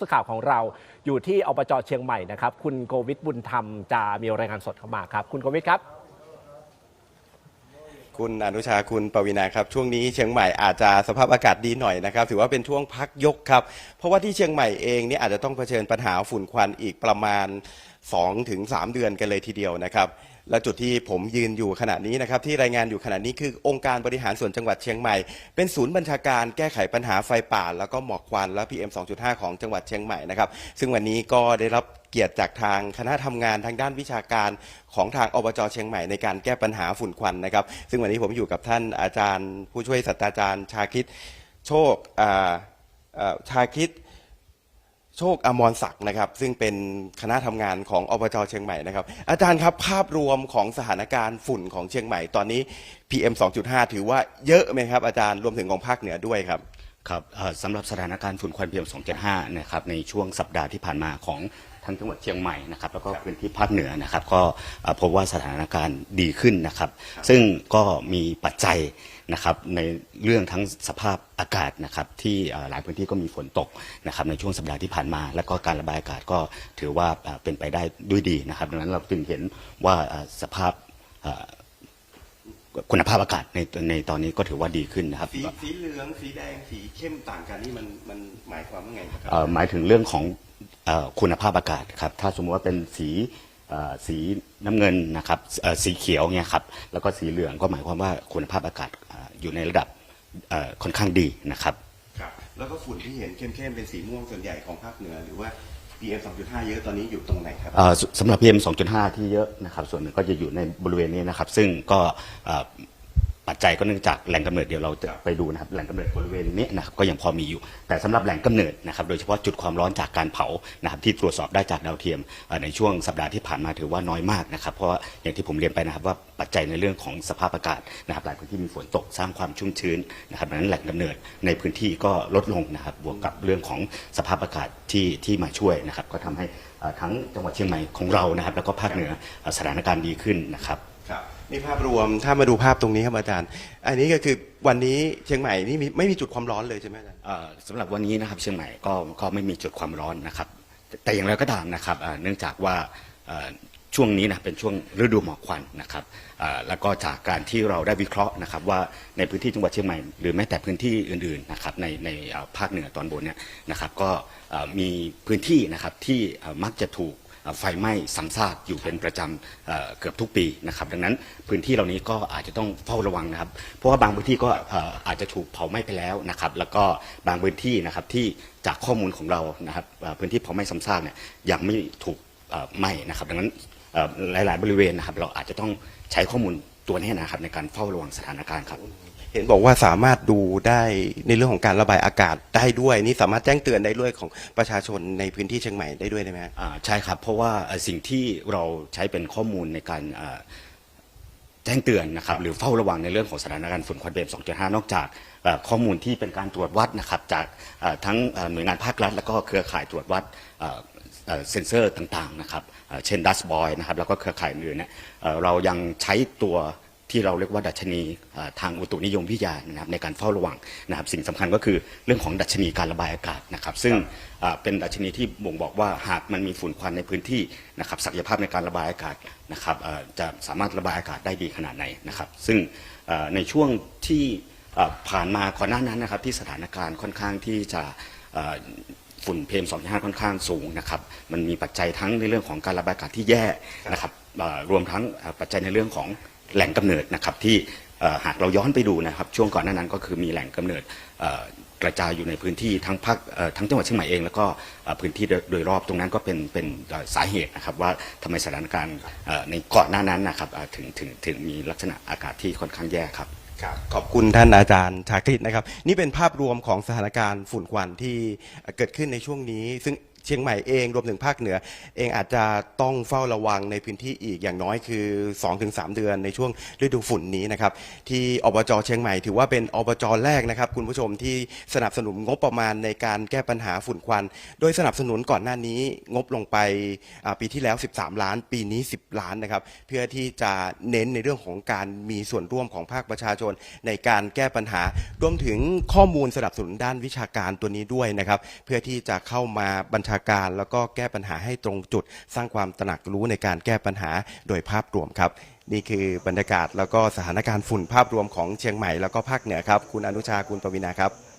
สื่อข่าวของเราอยู่ที่อบจเชียงใหม่นะครับ คุณโกวิทบุญธรรมจะมีรายงานสดเข้ามาครับ คุณโกวิทครับ คุณอนุชาคุณปวีนาครับ ช่วงนี้เชียงใหม่อาจจะสภาพอากาศดีหน่อยนะครับ ถือว่าเป็นช่วงพักยกครับ เพราะว่าที่เชียงใหม่เองเนี่ยอาจจะต้องเผชิญปัญหาฝุ่นควันอีกประมาณ 2ถึง3เดือนกันเลยทีเดียวนะครับ และจุดที่ผมยืนอยู่ขณะนี้นะครับ ที่รายงานอยู่ขณะนี้คือองค์การบริหารส่วนจังหวัดเชียงใหม่ เป็นศูนย์บัญชาการแก้ไขปัญหาไฟป่า แล้วก็หมอกควันและ PM 2.5 ของจังหวัดเชียงใหม่นะครับ ซึ่งวันนี้ก็ได้รับเกียรติจากทางคณะทำงานทางด้านวิชาการของทางอบจเชียงใหม่ในการแก้ปัญหาฝุ่นควันนะครับ ซึ่งวันนี้ผมอยู่กับท่านอาจารย์ ผู้ช่วยศาสตราจารย์ชาคิดโชคชาคิด โชคอมรศักดิ์นะครับ ซึ่งเป็นคณะทำงานของอบจเชียงใหม่นะครับ อาจารย์ครับภาพรวมของสถานการณ์ฝุ่นของเชียงใหม่ตอนนี้ PM 2.5 ถือว่าเยอะไหมครับอาจารย์รวมถึงของภาคเหนือด้วยครับ ครับเอ่อสำหรับสถานการณ์ฝุ่นควัน PM 2.5 นะครับในช่วงสัปดาห์ที่ผ่านมาของทั้งจังหวัดเชียงใหม่นะครับแล้วก็พื้นที่ภาคเหนือนะครับ ก็เอ่อพบว่าสถานการณ์ดีขึ้นนะครับ ซึ่งก็มีปัจจัย นะครับในเรื่องทั้งสภาพอากาศนะครับที่เอ่อหลายพื้นที่ก็มีฝนตกนะครับในช่วงสัปดาห์ที่ผ่านมา แล้วก็การระบายอากาศก็ถือว่าเอ่อเป็นไปได้ด้วยดีนะครับดังนั้นเราจึงเห็นว่าเอ่อสภาพเอ่อคุณภาพอากาศในในตอนนี้ก็ถือว่าดีขึ้นนะครับสีสีเหลืองสีแดงสีเข้มต่างกันนี่มันมันหมายความว่าไงครับเอ่อหมายถึงเรื่องของเออคุณภาพอากาศครับถ้าสมมติว่าเป็นสีเอ่อสีน้ำเงินนะครับเอ่อสีเขียวเนี่ยครับแล้วก็สีเหลืองก็หมายความว่าคุณภาพอากาศเอ่ออยู่ในระดับเอ่อค่อนข้างดีนะครับครับแล้วก็ฝุ่นที่เห็นเข้มๆเป็นสีม่วงส่วนใหญ่ของภาคเหนือหรือว่า PM 2.5 เยอะตอนนี้อยู่ตรงไหนครับเอ่อสสำหรับ PM 2.5 ที่เยอะนะครับส่วนหนึ่งก็จะอยู่ในบริเวณนี้นะครับ ซึ่งก็เอ่อ ปัจจัยก็เนื่องจากแหล่งกำเนิดเดี๋ยวเราจะไปดูนะครับแหล่งกำเนิดบริเวณนี้นะครับก็ยังพอมีอยู่ แต่สำหรับแหล่งกำเนิดนะครับโดยเฉพาะจุดความร้อนจากการเผานะครับที่ตรวจสอบได้จากดาวเทียมในช่วงสัปดาห์ที่ผ่านมาถือว่าน้อยมากนะครับเพราะว่าอย่างที่ผมเรียนไปนะครับว่าปัจจัยในเรื่องของสภาพอากาศนะครับหลายพื้นที่มีฝนตกสร้างความชุ่มชื้นนะครับดังนั้นแหล่งกำเนิดในพื้นที่ก็ลดลงนะครับบวกกับเรื่องของสภาพอากาศที่ที่มาช่วยนะครับก็ทำให้ทั้งจังหวัดเชียงใหม่ของเรานะครับแล้วก็ภาคเหนือสถานการณ์ดีขึ้นนะครับ ครับนี่ภาพรวมถ้ามาดูภาพตรงนี้ครับอาจารย์ อันนี้ก็คือวันนี้เชียงใหม่นี่มีไม่มีจุดความร้อนเลยใช่ไหมอาจารย์ เอ่อสำหรับวันนี้นะครับเชียงใหม่ก็ก็ไม่มีจุดความร้อนนะครับ แต่แต่อย่างไรก็ตามนะครับเอ่อเนื่องจากว่าเอ่อช่วงนี้นะเป็นช่วงฤดูหมอกควันนะครับเอ่อแล้วก็จากการที่เราได้วิเคราะห์นะครับว่าในพื้นที่จังหวัดเชียงใหม่หรือแม้แต่พื้นที่อื่นๆนะครับในในเอ่อภาคเหนือตอนบนเนี่ยนะครับก็เอ่อมีพื้นที่นะครับที่เอ่อมักจะถูกเอ่อ ไฟไหม้ซ้ำซากอยู่เป็นประจำเเกือบทุกปีนะครับดังนั้นพื้นที่เหล่านี้ก็อาจจะต้องเฝ้าระวังนะครับเพราะว่าบางพื้นที่ก็เอ่อาจจะถูกเผาไหม้ไปแล้วนะครับแล้วก็บางพื้นที่นะครับที่จากข้อมูลของเรานะครับพื้นที่เผาไหม้ซ้ำซากเนี่ยยังไม่ถูกไหม้นะครับดังนั้นหลาย ๆ บริเวณนะครับเราอาจจะต้องใช้ข้อมูลตัวนี้นะครับในการเฝ้าระวังสถานการณ์ครับ เห็นบอกว่าสามารถดูได้ในเรื่องของการระบายอากาศได้ด้วย นี่สามารถแจ้งเตือนได้ด้วยของประชาชนในพื้นที่เชียงใหม่ได้ด้วยได้ไหมฮะอ่าใช่ครับ เพราะว่าเอ่อสิ่งที่เราใช้เป็นข้อมูลในการอ่าแจ้งเตือนนะครับหรือเฝ้าระวังในเรื่องของสถานการณ์ฝุ่นควัน PM 2.5 นอกจากเอ่อข้อมูลที่เป็นการตรวจวัดนะครับจากเอ่อทั้งเอ่อหน่วยงานภาครัฐ แล้วก็เครือข่ายตรวจวัดเอ่อเอ่อเซ็นเซอร์ต่างๆนะครับเอ่อเช่นดัสบอยนะครับแล้วก็เครือข่ายอื่นๆเนี่ยเอ่อเรายังใช้ตัว ที่เราเรียกว่าดัชนีทางอุตุนิยมวิทยานะครับในการเฝ้าระวังนะครับสิ่งสำคัญก็คือเรื่องของดัชนีการระบายอากาศนะครับ ซึ่งเป็นดัชนีที่บ่งบอกว่าหากมันมีฝุ่นควันในพื้นที่นะครับศักยภาพในการระบายอากาศนะครับจะสามารถระบายอากาศได้ดีขนาดไหนนะครับ ซึ่งในช่วงที่ผ่านมาก่อนหน้านั้นนะครับที่สถานการณ์ค่อนข้างที่จะฝุ่นเพม2.5ค่อนข้างสูงนะครับมันมีปัจจัยทั้งในเรื่องของการระบายอากาศที่แย่นะครับรวมทั้งปัจจัยในเรื่องของ แหล่งกำเนิดนะครับที่หากเราย้อนไปดูนะครับ ช่วงก่อนหน้านั้นก็คือมีแหล่งกำเนิดกระจายอยู่ในพื้นที่ทั้งภาคทั้งจังหวัดเชียงใหม่เอง แล้วก็พื้นที่โดยรอบตรงนั้นก็เป็นเป็นสาเหตุนะครับว่าทำไมสถานการณ์ในก่อนหน้านั้นนะครับถึงถึงถึงมีลักษณะอากาศที่ค่อนข้างแย่ครับขอบคุณท่านอาจารย์ชาคริตนะครับ นี่เป็นภาพรวมของสถานการณ์ฝุ่นควันที่เกิดขึ้นในช่วงนี้ ซึ่ง เชียงใหม่เองรวมถึงภาคเหนือ เองอาจจะต้องเฝ้าระวังในพื้นที่อีกอย่างน้อยคือ 2-3 เดือนในช่วงฤดูฝุ่นนี้นะครับที่อบจเชียงใหม่ถือว่าเป็นอบจแรกนะครับ คุณผู้ชมที่สนับสนุนงบประมาณในการแก้ปัญหาฝุ่นควัน โดยสนับสนุนก่อนหน้านี้งบลงไปปีที่แล้ว 13 ล้าน ปีนี้ 10 ล้านนะครับเพื่อที่จะเน้นในเรื่องของการมีส่วนร่วมของภาคประชาชน ในการแก้ปัญหารวมถึงข้อมูลสนับสนุนด้านวิชาการตัวนี้ด้วยนะครับ เพื่อที่จะเข้ามาบัญชาการ แล้วก็แก้ปัญหาให้ตรงจุด สร้างความตระหนักรู้ในการแก้ปัญหาโดยภาพรวมครับ นี่คือบรรยากาศแล้วก็สถานการณ์ฝุ่นภาพรวมของเชียงใหม่แล้วก็ภาคเหนือครับ คุณอนุชาคุณปวินาครับ